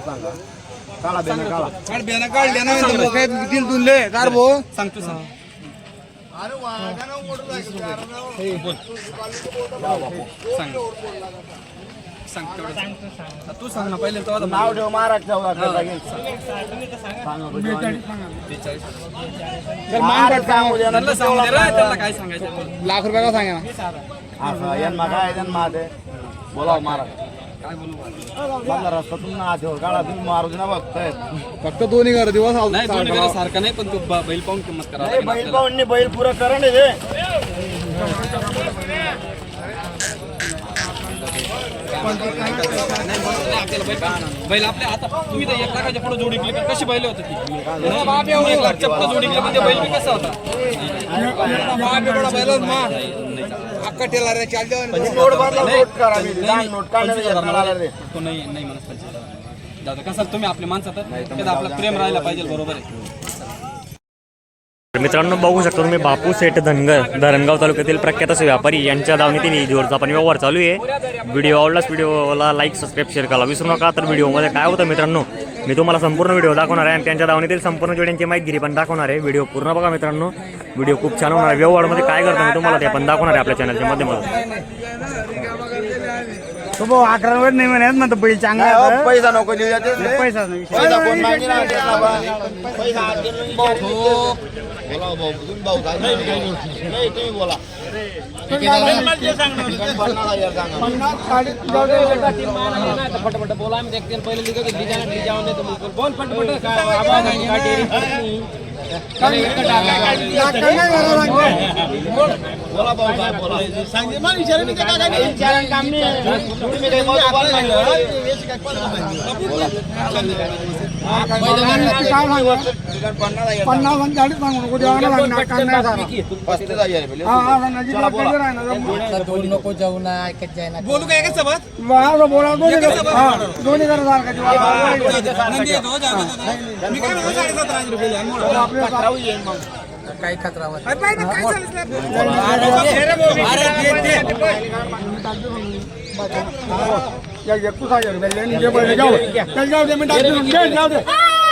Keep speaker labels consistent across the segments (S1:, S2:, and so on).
S1: सांगा.
S2: काढ बियाणं कार भो
S3: सांगतो सांग सांग. सांग. तेवढं. सांग. तू सांग ना पहिले तो
S1: नाव ठेव बेचाळीस सांगू. ना.
S3: त्यांना सांगू दे रे त्यांना काय सांगायचं.
S2: लाख रुपये का सांगा ना.
S1: असं यांना काय त्यांना बोलाव
S3: बोलू मला?
S1: ना तुम्ही ना बघताय
S2: फक्त दोन्ही घर दिवस आव-
S3: नाही दोन्ही वेळा सारखा नाही पण तू ब- बैल पाहून किंमत करा
S1: बैल. पाहून बैल पुरं करण रे
S3: नाही बैल. बैल आपल्या आता तुम्ही तर एक लाखाच्या पुढे जोडी केली कशी बैल होती ती तुम्ही एक लाखच्या पुढे जोडी केली म्हणजे बैल बी कसा होता
S2: अक्का टेला रे चाल देवा ना.
S1: नोट भरला नोट करा मी
S3: नाही,
S1: लहान नोट
S3: म्हणत. दादा कसं तुम्ही आपले माणसं तर त्यात आपलं प्रेम राहायला पाहिजे बरोबर आहे
S4: तर मित्रांनो बघू शकतो तुम्ही बापू सेठ धनगर धरणगाव तालुक्यातील प्रख्यात असे व्यापारी यांच्या दावणीतील जोरचा पण व्यवहार चालू आहे. व्हिडिओ आवडलाच व्हिडिओला लाईक सबस्क्राईब शेअर करा. विसरू नका तर व्हिडिओमध्ये काय होतं मित्रांनो मी तुम्हाला संपूर्ण व्हिडिओ दाखवणार आहे आणि त्यांच्या दावणीतील संपूर्ण जोड्यांची माहिती पण दाखवणार आहे. व्हिडिओ पूर्ण बघा मित्रांनो. व्हिडिओ खूप छान होणार आहे. व्यवहारमध्ये काय करतो मी तुम्हाला ते पण दाखवणार आहे आपल्या चॅनलच्या माध्यमातून.
S2: तो भाऊ अकरा वर नाही म्हणत ना तो बैल चांगला आहे
S1: हो,
S2: तर.
S1: पैसा नको देऊ द्या तेच रे.
S2: पैसा नाही. विषय.
S1: कोण ना बा. बोला
S3: फटाफट आम्ही देखते पहिले लिखा बोल फटाफट. आवाज गाडी
S1: बोला भाऊ काय बोला विचारण काम नाही. तुम्ही काही मत बोला नाही. पन्नास
S2: आणि चाळीस सांगू नको देवाला लागणार काय नाही झाला. हा, हा, हा, नजीक
S1: चला बोला.
S2: नजीक आहे ना.
S3: बोलू काय सोबत
S2: हा, हा, बोला, दोन्ही हा, दोन्ही घर सारखाची वाला.
S3: नंदी येतो जा, जा, जा, जा. मी काय म्हणतो साडेसात हजार रुपये द्या. मोड.
S1: अकरावं येईल मग.
S3: अरे पाहिजे काय चाललं? अरे ते- ते.
S2: या एकूण हजार रुपये लेणी जे बैल जाऊ दे. चल जाऊ दे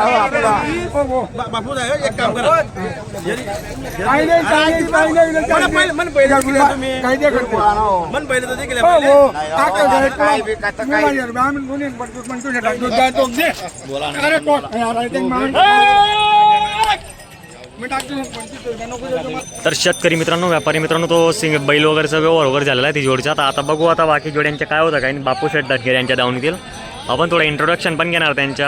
S3: बापू साहेब, एक काम करा
S2: काही नाही, काही नाही, काही नाही,
S3: मन- मन तुम्ही.
S2: काही नाही करतो.
S3: मन तर ते केलं
S2: हो,
S3: पहिले.
S2: हो. मी आम्ही दोन्ही पण पण तुझ्या टाकतो. दे. अरे अरे, ते मी टाकतो नको
S4: तर शेतकरी मित्रांनो व्यापारी मित्रांनो तो सिंग बैल वगैरेचा व्यवहार वगैरे झालेला आहे ती जोडीचा आता आता बघू आता बाकी जोड्यांच्या काय होतं काय बापू शेठ दटकेर यांच्या दावणीतील आपण थोडं इंट्रोडक्शन पण घेणार. त्यांच्या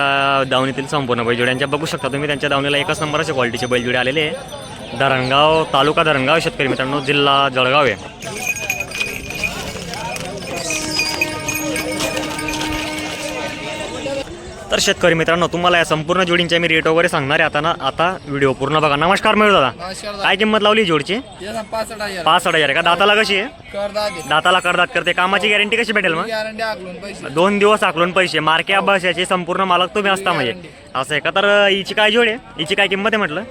S4: दावणीतील संपूर्ण बैलजोड्यांच्या बघू शकता तुम्ही त्यांच्या दावणीला एकच नंबरच्या क्वालिटीचे बैलजोडे आलेले आहे. धरणगाव तालुका धरणगाव शेतकरी मित्रांनो जिल्हा जळगाव आहे. तर शेतकरी मित्रांनो तुम्हाला या संपूर्ण जोडींचे मी रेट वगैरे सांगणार आहे. आता ना आता व्हिडिओ पूर्ण बघा. नमस्कार मिळू दादा. काय किंमत लावली जोडची?
S3: पाच हजार.
S4: का? दाताला कशी आहे? दाताला करदात करते. कामाची गॅरंटी कशी भेटेल मग? दोन दिवस आकलून पैसे. मार्के अभ्यासाचे संपूर्ण मालक तुम्ही असता म्हणजे. असं आहे का? तर हिची काय जोड आहे? हिची काय किंमत आहे म्हटलं?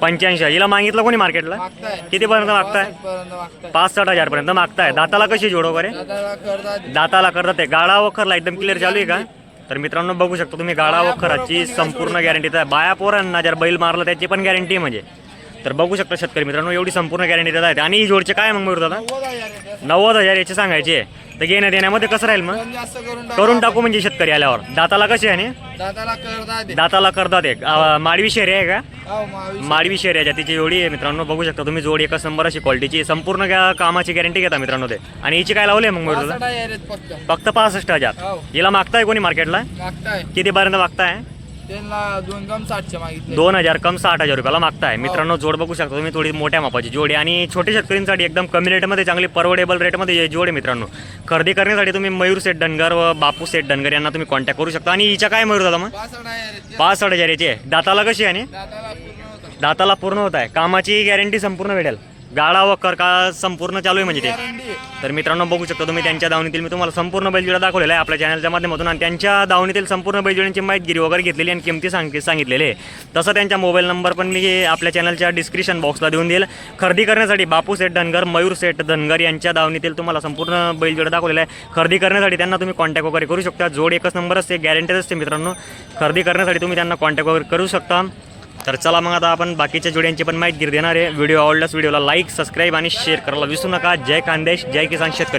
S3: पंच्याऐंशी
S4: हिला मागितलं कोणी मार्केटला
S3: मागताय. पर्यंत मागताय?
S4: पाच साठ हजार पर्यंत मागताय. दाताला कशी जोड वगैरे? दाताला करतात आहे. गाळा वखरला एकदम क्लिअर चालू आहे का? तर मित्रांनो बघू शकता तुम्ही गाळा वखराची संपूर्ण गॅरंटी तर बाया पोरांना जर बैल मारला त्याची पण गॅरंटी म्हणजे. तर बघू शकता शेतकरी मित्रांनो एवढी संपूर्ण गॅरंटी देत आहेत. आणि ही जोडचे काय मग मिळू दादा? नव्वद हजार याचे सांगायचे तर घेण्या देण्यामध्ये कसं राहील मग?
S3: करून टाक.
S4: म्हणजे शेतकरी आल्यावर. दाताला कसे आहे आणि?
S3: दादाला करदा दे.
S4: दाताला करतात एक माडवी शेरी आहे का?
S3: हो
S4: माडवी शेरी आहे. तिची जोडी आहे मित्रांनो. बघू शकता तुम्ही जोडी एकच नंबर अशी क्वालिटीची संपूर्ण कामाची गॅरंटी घेता मित्रांनो ते. आणि हिची काय लावली आहे मग
S3: फक्त.
S4: पासष्ट हजार.
S3: हो.
S4: हिला मागताय कोणी मार्केटला
S3: मागताय.
S4: कितीपर्यंत मागताय?
S5: त्यांना दोन कम साठचे मागितले.
S4: दोन हजार कम साठ हजार रुपयाला मागताय. मित्रांनो जोड बघू शकता तुम्ही थोडी मोठ्या मापाची जोड आणि छोटे शेतकऱ्यांसाठी एकदम कमी रेटमध्ये चांगली परवडेबल रेटमध्ये हे जोड आहे मित्रांनो. खरेदी करण्यासाठी तुम्ही मयूर सेट धनगर व बापू सेट धनगर यांना तुम्ही कॉन्टॅक्ट करू शकता. आणि हिच्या काय मयूर झाला मग? पाच हजार याची आहे दाताला कशी आहे आणि?
S5: दाताला पूर्ण होतं
S4: दाताला पूर्ण होत आहे. कामाची गॅरंटी संपूर्ण भेटेल. गाडा व कर का संपूर्ण चालू आहे म्हणजे ते. तर मित्रांनो बघू शकता तुम्ही त्यांच्या दावणीतील मी तुम्हाला संपूर्ण बैलजोडा दाखवलेला आहे आपल्या चॅनलच्या माध्यमातून आणि त्यांच्या दावणीतील संपूर्ण बैलजोड्यांची माहितगिरी वगैरे घेतलेली आणि किमती सांग सांगितलेले. तसं त्यांच्या मोबाईल नंबर पण मी आपल्या चॅनलच्या डिस्क्रिप्शन बॉक्सला देऊन देईल. खरेदी करण्यासाठी बापू सेठ धनगर मयूर सेठ धनगर यांच्या दावणीतील तुम्हाला संपूर्ण बैलजोडा दाखवलेला आहे. खरेदी करण्यासाठी त्यांना तुम्ही कॉन्टॅक्ट वगैरे करू शकता. जोड एकच नंबर असते गॅरंटीच असते मित्रांनो. खरेदी करण्यासाठी तुम्ही त्यांना कॉन्टॅक्ट वगैरे करू शकता. तर चला मग आता आपण बाकीच्या जोड्यांची पण माहिती देणार आहे. व्हिडिओ आवडल्यास व्हिडिओला लाईक सबस्क्राईब आणि शेअर करायला विसरू नका. जय खानदेश जय किसान शेतकरी.